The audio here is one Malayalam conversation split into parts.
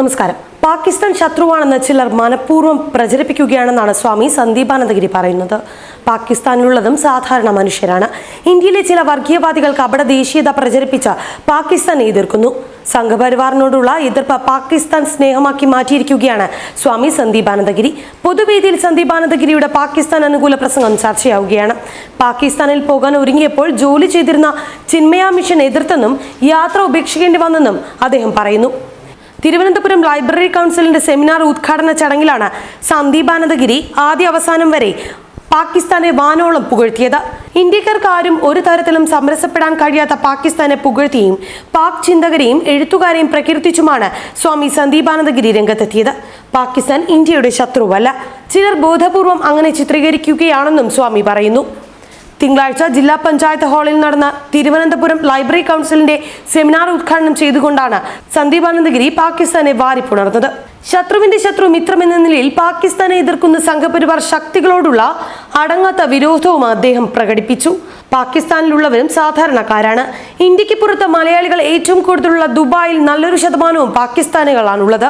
നമസ്കാരം. പാകിസ്ഥാൻ ശത്രുവാണെന്ന് ചിലർ മനഃപൂർവം പ്രചരിപ്പിക്കുകയാണെന്നാണ് സ്വാമി സന്ദീപാനന്ദഗിരി പറയുന്നത്. പാകിസ്ഥാനിലുള്ളതും സാധാരണ മനുഷ്യരാണ്. ഇന്ത്യയിലെ ചില വർഗീയവാദികൾക്ക് അപട ദേശീയത പ്രചരിപ്പിച്ച പാകിസ്ഥാനെ എതിർക്കുന്നു. സംഘപരിവാറിനോടുള്ള എതിർപ്പ് പാകിസ്ഥാൻ സ്നേഹമാക്കി മാറ്റിയിരിക്കുകയാണ് സ്വാമി സന്ദീപാനന്ദഗിരി. പൊതുവേദിയിൽ സന്ദീപാനന്ദഗിരിയുടെ പാകിസ്ഥാൻ അനുകൂല പ്രസംഗം ചർച്ചയാവുകയാണ്. പാകിസ്ഥാനിൽ പോകാൻ ഒരുങ്ങിയപ്പോൾ ജോലി ചെയ്തിരുന്ന ചിന്മയാ മിഷൻ എതിർത്തെന്നും യാത്ര ഉപേക്ഷിക്കേണ്ടി വന്നെന്നും അദ്ദേഹം പറയുന്നു. തിരുവനന്തപുരം ലൈബ്രറി കൗൺസിലിന്റെ സെമിനാർ ഉദ്ഘാടന ചടങ്ങിലാണ് സന്ദീപാനന്ദഗിരി ആദ്യ അവസാനം വരെ പാകിസ്ഥാനെ വാനോളം പുകഴ്ത്തിയത്. ഇന്ത്യക്കാർക്ക് ആരും ഒരു തരത്തിലും സമരസപ്പെടാൻ കഴിയാത്ത പാകിസ്ഥാനെ പുകഴ്ത്തിയും പാക് ചിന്തകരെയും എഴുത്തുകാരെയും പ്രകീർത്തിച്ചുമാണ് സ്വാമി സന്ദീപാനന്ദഗിരി രംഗത്തെത്തിയത്. പാകിസ്ഥാൻ ഇന്ത്യയുടെ ശത്രുവല്ല. ചിലർ ബോധപൂർവം അങ്ങനെ ചിത്രീകരിക്കുകയാണെന്നും സ്വാമി പറയുന്നു. തിങ്കളാഴ്ച ജില്ലാ പഞ്ചായത്ത് ഹാളിൽ നടന്ന തിരുവനന്തപുരം ലൈബ്രറി കൗൺസിലിന്റെ സെമിനാർ ഉദ്ഘാടനം ചെയ്തുകൊണ്ടാണ് സന്ദീപാനന്ദഗിരി പാകിസ്ഥാനെ വാരിപ്പുണർന്നത്. ശത്രുവിന്റെ ശത്രു മിത്രമെന്ന നിലയിൽ പാകിസ്ഥാനെ എതിർക്കുന്ന സംഘപരിവാർ ശക്തികളോടുള്ള അടങ്ങാത്ത വിരോധവും അദ്ദേഹം പ്രകടിപ്പിച്ചു. പാകിസ്ഥാനിലുള്ളവരും സാധാരണക്കാരാണ്. ഇന്ത്യയ്ക്ക് പുറത്ത് മലയാളികൾ ഏറ്റവും കൂടുതലുള്ള ദുബായിൽ നല്ലൊരു ശതമാനവും പാകിസ്ഥാനികളാണുള്ളത്.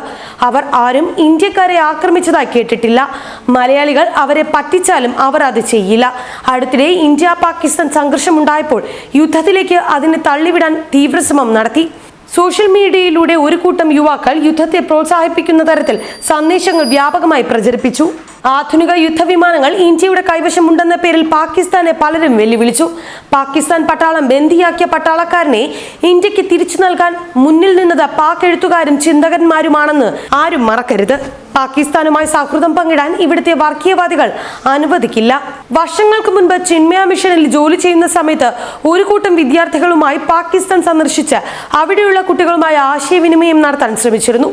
അവർ ആരും ഇന്ത്യക്കാരെ ആക്രമിച്ചതായി കേട്ടിട്ടില്ല. മലയാളികൾ അവരെ പറ്റിച്ചാലും അവർ അത് ചെയ്യില്ല. അടുത്തിടെ ഇന്ത്യ പാകിസ്ഥാൻ സംഘർഷമുണ്ടായപ്പോൾ യുദ്ധത്തിലേക്ക് അതിനെ തള്ളിവിടാൻ തീവ്രശ്രമം നടത്തി. സോഷ്യൽ മീഡിയയിലൂടെ ഒരു കൂട്ടം യുവാക്കൾ യുദ്ധത്തെ പ്രോത്സാഹിപ്പിക്കുന്ന തരത്തിൽ സന്ദേശങ്ങൾ വ്യാപകമായി പ്രചരിപ്പിച്ചു. ആധുനിക യുദ്ധവിമാനങ്ങൾ ഇന്ത്യയുടെ കൈവശമുണ്ടെന്ന പേരിൽ പാകിസ്ഥാനെ പലരും വെല്ലുവിളിച്ചു. പാകിസ്ഥാൻ പട്ടാളം ബന്ദിയാക്കിയ പട്ടാളക്കാരനെ ഇന്ത്യയ്ക്ക് തിരിച്ചു നൽകാൻ മുന്നിൽ നിന്നത് പാക് എഴുത്തുകാരും ചിന്തകന്മാരുമാണെന്ന് ആരും മറക്കരുത്. പാകിസ്ഥാനുമായി സൗഹൃദം പങ്കിടാൻ ഇവിടുത്തെ വർഗീയവാദികൾ അനുവദിക്കില്ല. വർഷങ്ങൾക്ക് മുൻപ് ചിന്മയ മിഷനിൽ ജോലി ചെയ്യുന്ന സമയത്ത് ഒരു കൂട്ടം വിദ്യാർത്ഥികളുമായി പാകിസ്ഥാൻ സന്ദർശിച്ച് അവിടെയുള്ള കുട്ടികളുമായി ആശയവിനിമയം നടത്താൻ ശ്രമിച്ചിരുന്നു.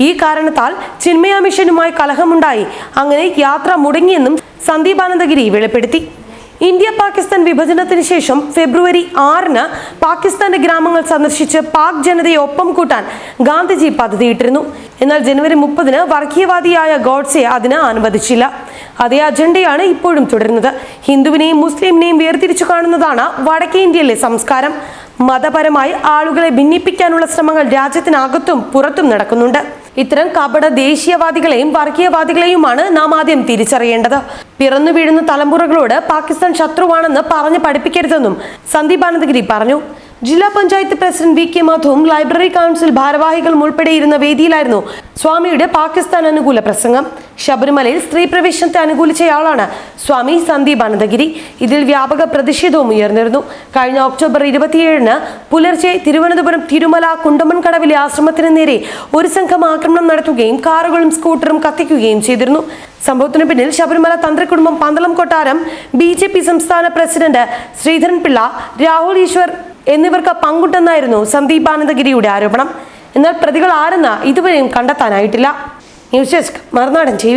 ഈ കാരണത്താൽ ചിന്മയ മിഷനുമായി കലഹമുണ്ടായി. അങ്ങനെ യാത്ര മുടങ്ങിയെന്നും സന്ദീപാനന്ദഗിരി വെളിപ്പെടുത്തി. ഇന്ത്യ പാകിസ്ഥാൻ വിഭജനത്തിന് ശേഷം ഫെബ്രുവരി ആറിന് പാകിസ്ഥാന്റെ ഗ്രാമങ്ങൾ സന്ദർശിച്ച് പാക് ജനതയെ ഒപ്പം കൂട്ടാൻ ഗാന്ധിജി പദ്ധതിയിട്ടിരുന്നു. എന്നാൽ ജനുവരി മുപ്പതിന് വർഗീയവാദിയായ ഗോഡ്സെ അതിന് അനുവദിച്ചില്ല. അതേ അജണ്ടയാണ് ഇപ്പോഴും തുടരുന്നത്. ഹിന്ദുവിനെയും മുസ്ലിമിനെയും വേർതിരിച്ചു കാണുന്നതാണ് വടക്കേ ഇന്ത്യയിലെ സംസ്കാരം. മതപരമായി ആളുകളെ ഭിന്നിപ്പിക്കാനുള്ള ശ്രമങ്ങൾ രാജ്യത്തിനകത്തും പുറത്തും നടക്കുന്നുണ്ട്. ഇത്തരം കപട ദേശീയവാദികളെയും വർഗീയവാദികളെയുമാണ് നാം ആദ്യം തിരിച്ചറിയേണ്ടത്. പിറന്നു വീഴുന്ന തലമുറകളോട് പാകിസ്ഥാൻ ശത്രുവാണെന്ന് പറഞ്ഞു പഠിപ്പിക്കരുതെന്നും സന്ദീപ് ആനന്ദഗിരി പറഞ്ഞു. ജില്ലാ പഞ്ചായത്ത് പ്രസിഡന്റ് വി കെ മാധവും ലൈബ്രറി കൗൺസിൽ ഭാരവാഹികളും ഉൾപ്പെടെയിരുന്ന വേദിയിലായിരുന്നു സ്വാമിയുടെ പാകിസ്ഥാൻ അനുകൂല പ്രസംഗം. ശബരിമലയിൽ സ്ത്രീ പ്രവേശനത്തെ അനുകൂലിച്ചയാളാണ് സ്വാമി സന്ദീപ് അനന്തഗിരി. ഇതിൽ വ്യാപക പ്രതിഷേധവും ഉയർന്നിരുന്നു. കഴിഞ്ഞ ഒക്ടോബർ ഇരുപത്തിയേഴിന് പുലർച്ചെ തിരുവനന്തപുരം തിരുമല കുണ്ടമൺ കടവിലെ ആശ്രമത്തിന് നേരെ ഒരു സംഘം ആക്രമണം നടത്തുകയും കാറുകളും സ്കൂട്ടറും കത്തിക്കുകയും ചെയ്തിരുന്നു. സംഭവത്തിന് പിന്നിൽ ശബരിമല തന്ത്രികുടുംബം പന്തളം കൊട്ടാരം ബി ജെ പി സംസ്ഥാന പ്രസിഡന്റ് ശ്രീധരൻ പിള്ള രാഹുൽ ഈശ്വർ എന്നിവർക്ക് പങ്കുണ്ടെന്നായിരുന്നു സന്ദീപ് ആനന്ദഗിരിയുടെ ആരോപണം. എന്നാൽ പ്രതികൾ ആരെന്ന ഇതുവരെയും കണ്ടെത്താനായിട്ടില്ല. News desk Marunadan T